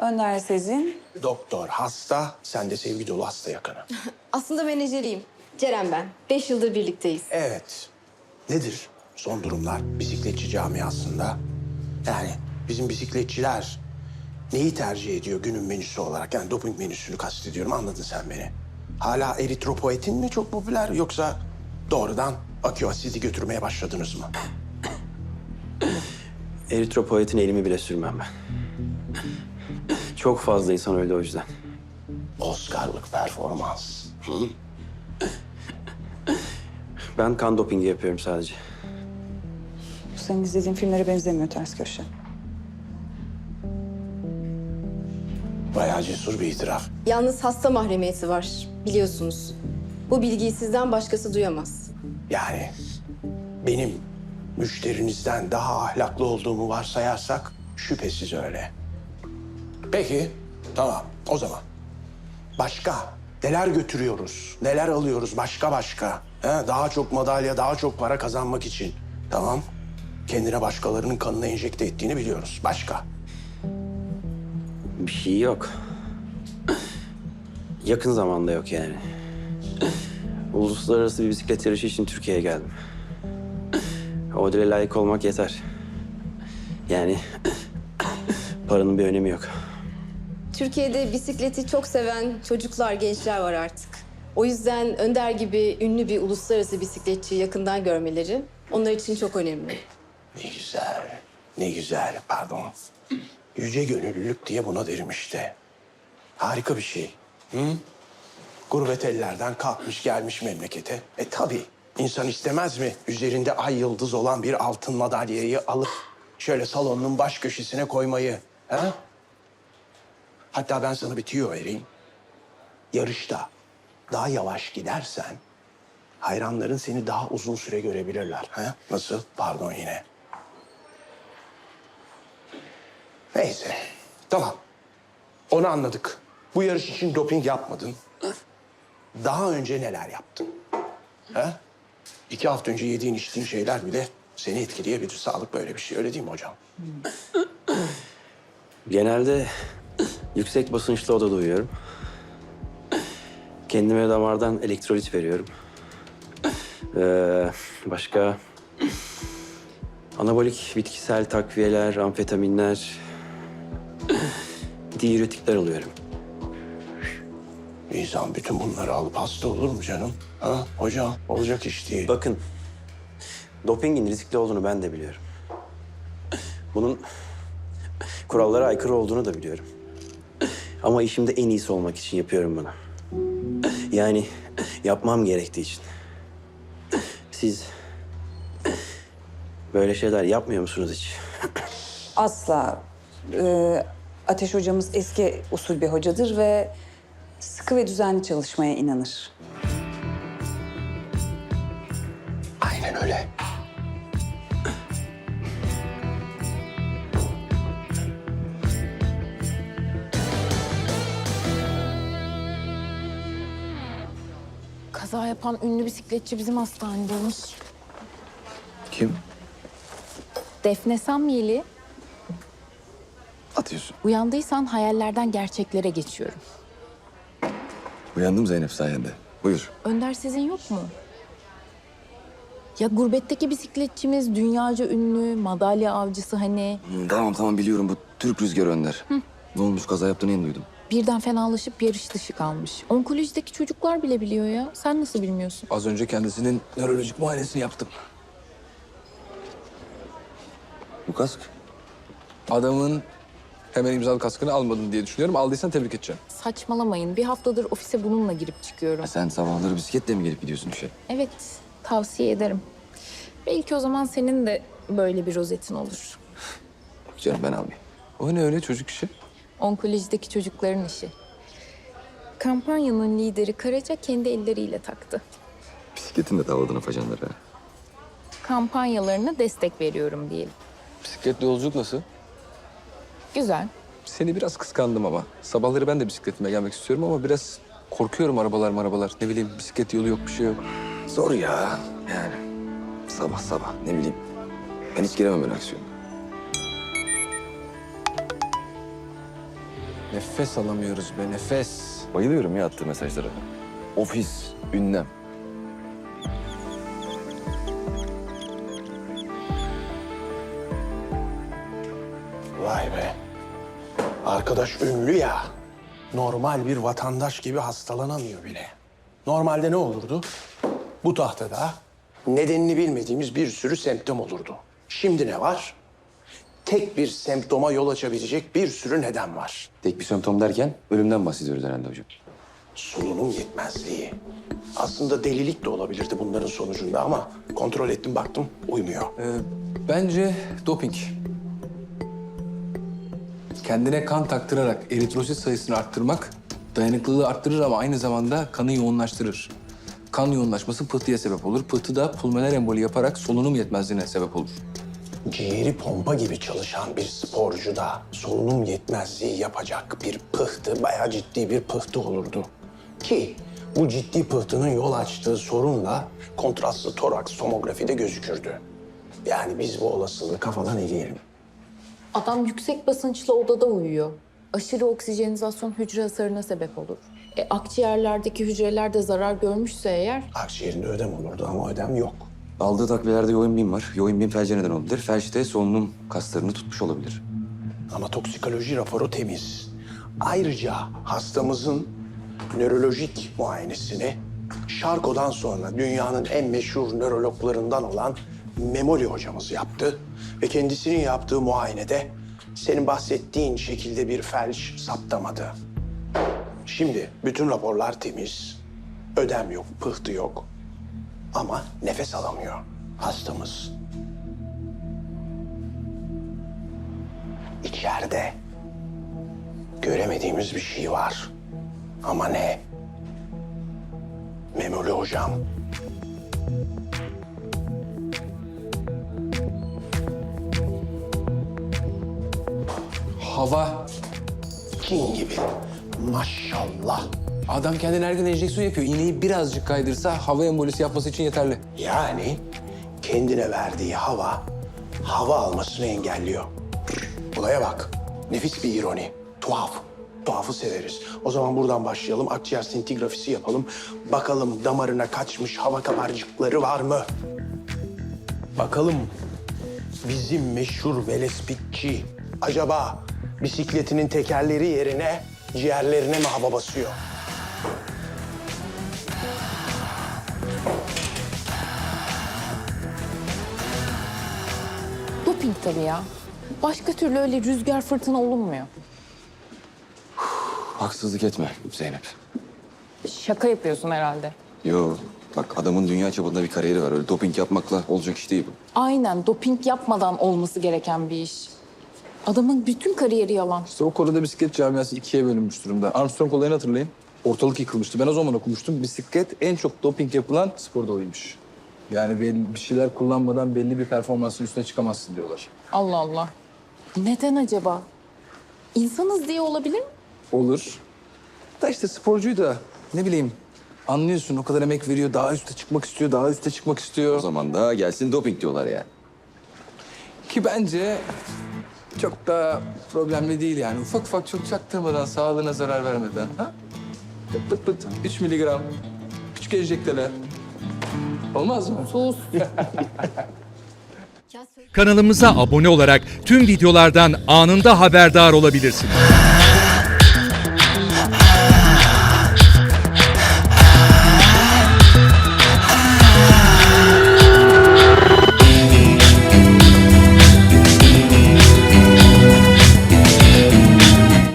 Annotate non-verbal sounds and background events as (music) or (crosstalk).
Önder Sezin. Doktor, hasta, sen de sevgi dolu hasta yakını. (laughs) Aslında menajeriyim. Ceren ben. Beş yıldır birlikteyiz. Evet. Nedir son durumlar bisikletçi camiasında? Yani bizim bisikletçiler neyi tercih ediyor günün menüsü olarak? Yani doping menüsünü kastediyorum anladın sen beni. Hala eritropoetin mi çok popüler yoksa doğrudan akü asidi götürmeye başladınız mı? Eritropoetin elimi bile sürmem ben. Çok fazla insan öldü o yüzden. Oscar'lık performans. Hı? Ben kan dopingi yapıyorum sadece. Bu senin izlediğin filmlere benzemiyor ters köşe. Bayağı cesur bir itiraf. Yalnız hasta mahremiyeti var. Biliyorsunuz. Bu bilgiyi sizden başkası duyamaz. Yani benim müşterinizden daha ahlaklı olduğumu varsayarsak şüphesiz öyle. Peki, tamam o zaman. Başka neler götürüyoruz, neler alıyoruz başka başka? He, daha çok madalya, daha çok para kazanmak için. Tamam, kendine başkalarının kanını enjekte ettiğini biliyoruz. Başka? Bir şey yok. Yakın zamanda yok yani. Uluslararası bir bisiklet yarışı için Türkiye'ye geldim. O ödüle layık olmak yeter. Yani paranın bir önemi yok. Türkiye'de bisikleti çok seven çocuklar, gençler var artık. O yüzden Önder gibi ünlü bir uluslararası bisikletçiyi yakından görmeleri onlar için çok önemli. Ne güzel, ne güzel, pardon. Yüce gönüllülük diye buna derim işte. Harika bir şey. Hı? Gurbet ellerden kalkmış gelmiş memlekete. E tabii insan istemez mi üzerinde ay yıldız olan bir altın madalyayı alıp şöyle salonun baş köşesine koymayı? Ha? Hatta ben sana bir tüyo vereyim. Yarışta daha yavaş gidersen hayranların seni daha uzun süre görebilirler. Ha? Nasıl? Pardon yine. Neyse. Tamam. Onu anladık. Bu yarış için doping yapmadın. Daha önce neler yaptın? Ha? İki hafta önce yediğin içtiğin şeyler bile seni etkileyebilir. Sağlık böyle bir şey. Öyle değil mi hocam? Genelde yüksek basınçlı odada uyuyorum. Kendime damardan elektrolit veriyorum. Ee, başka anabolik bitkisel takviyeler, amfetaminler, diüretikler alıyorum. İnsan bütün bunları alıp hasta olur mu canım? Ha? Hocam olacak iş değil. Bakın, dopingin riskli olduğunu ben de biliyorum. Bunun kurallara aykırı olduğunu da biliyorum. Ama işimde en iyisi olmak için yapıyorum bunu. Yani yapmam gerektiği için. Siz böyle şeyler yapmıyor musunuz hiç? Asla. Ee, Ateş hocamız eski usul bir hocadır ve sıkı ve düzenli çalışmaya inanır. Kaza yapan ünlü bisikletçi bizim hastanedeymiş. Kim? Defne Samyeli. Atıyorsun. Uyandıysan hayallerden gerçeklere geçiyorum. Uyandım Zeynep sayende. Buyur. Önder sizin yok mu? Ya gurbetteki bisikletçimiz dünyaca ünlü, madalya avcısı hani. Tamam tamam biliyorum bu Türk Rüzgar Önder. Ne olmuş kaza yaptığını yeni duydum. Birden fenalaşıp yarış dışı kalmış. Onkolojideki çocuklar bile biliyor ya. Sen nasıl bilmiyorsun? Az önce kendisinin nörolojik muayenesini yaptım. Bu kask. Adamın hemen imzalı kaskını almadın diye düşünüyorum. Aldıysan tebrik edeceğim. Saçmalamayın. Bir haftadır ofise bununla girip çıkıyorum. E sen sabahları bisikletle mi gelip gidiyorsun işe? Evet, tavsiye ederim. Belki o zaman senin de böyle bir rozetin olur. Yok canım ben almayayım. O ne öyle çocuk işi? Onkolojideki çocukların işi. Kampanyanın lideri Karaca kendi elleriyle taktı. Bisikletin de tavladın afacanları ha. Kampanyalarına destek veriyorum diyelim. Bisikletli yolculuk nasıl? Güzel. Seni biraz kıskandım ama. Sabahları ben de bisikletime gelmek istiyorum ama biraz korkuyorum arabalar marabalar. Ne bileyim bisiklet yolu yok bir şey yok. Zor ya yani. Sabah sabah ne bileyim. Ben hiç giremem öyle aksiyona. Nefes alamıyoruz be nefes. Bayılıyorum ya attığı mesajlara. Ofis, ünlem. Vay be. Arkadaş ünlü ya. Normal bir vatandaş gibi hastalanamıyor bile. Normalde ne olurdu? Bu tahtada nedenini bilmediğimiz bir sürü semptom olurdu. Şimdi ne var? Tek bir semptoma yol açabilecek bir sürü neden var. Tek bir semptom derken ölümden bahsediyoruz herhalde hocam. Solunum yetmezliği. Aslında delilik de olabilirdi bunların sonucunda ama kontrol ettim baktım uymuyor. Ee, bence doping. Kendine kan taktırarak eritrosit sayısını arttırmak dayanıklılığı arttırır ama aynı zamanda kanı yoğunlaştırır. Kan yoğunlaşması pıhtıya sebep olur. Pıhtı da pulmoner emboli yaparak solunum yetmezliğine sebep olur. Ciğeri pompa gibi çalışan bir sporcuda solunum yetmezliği yapacak bir pıhtı, bayağı ciddi bir pıhtı olurdu. Ki bu ciddi pıhtının yol açtığı sorun da kontrastlı toraks tomografide gözükürdü. Yani biz bu olasılığı kafadan eleyelim. Adam yüksek basınçlı odada uyuyor. Aşırı oksijenizasyon hücre hasarına sebep olur. E, akciğerlerdeki hücreler de zarar görmüşse eğer Akciğerinde ödem olurdu ama ödem yok. Aldığı takviyelerde yoğun bin var. Yoğun bin felce neden olabilir. Felç de solunum kaslarını tutmuş olabilir. Ama toksikoloji raporu temiz. Ayrıca hastamızın nörolojik muayenesini Şarko'dan sonra dünyanın en meşhur nörologlarından olan Memoli hocamız yaptı. Ve kendisinin yaptığı muayenede senin bahsettiğin şekilde bir felç saptamadı. Şimdi bütün raporlar temiz. Ödem yok, pıhtı yok. Ama nefes alamıyor hastamız. İçeride göremediğimiz bir şey var. Ama ne? Memoli hocam. Hava. Cin gibi. Maşallah. Adam kendine her gün enjeksiyon yapıyor. İğneyi birazcık kaydırsa hava embolisi yapması için yeterli. Yani kendine verdiği hava, hava almasını engelliyor. Olaya bak. Nefis bir ironi. Tuhaf. Tuhafı severiz. O zaman buradan başlayalım. Akciğer sintigrafisi yapalım. Bakalım damarına kaçmış hava kabarcıkları var mı? Bakalım bizim meşhur velespitçi acaba bisikletinin tekerleri yerine ciğerlerine mi hava basıyor? Doping tabii ya. Başka türlü öyle rüzgar fırtına olunmuyor. Haksızlık etme Zeynep. Şaka yapıyorsun herhalde. Yo bak adamın dünya çapında bir kariyeri var. Öyle doping yapmakla olacak iş değil bu. Aynen doping yapmadan olması gereken bir iş. Adamın bütün kariyeri yalan. İşte o konuda bisiklet camiası ikiye bölünmüş durumda. Armstrong olayını hatırlayın. Ortalık yıkılmıştı. Ben o zaman okumuştum. Bisiklet en çok doping yapılan spor dalıymış. Yani belli, bir şeyler kullanmadan belli bir performansın üstüne çıkamazsın diyorlar. Allah Allah. Neden acaba? İnsanız diye olabilir mi? Olur. Da işte sporcuyu da ne bileyim anlıyorsun o kadar emek veriyor. Daha üste çıkmak istiyor, daha üste çıkmak O istiyor. zaman da gelsin doping diyorlar yani. Ki bence çok da problemli değil yani. Ufak ufak çok çaktırmadan, sağlığına zarar vermeden. Ha? Pıt pıt, 3 miligram, küçük enjekteler. Olmaz mı? Sus. (laughs) Kanalımıza abone olarak tüm videolardan anında haberdar olabilirsiniz.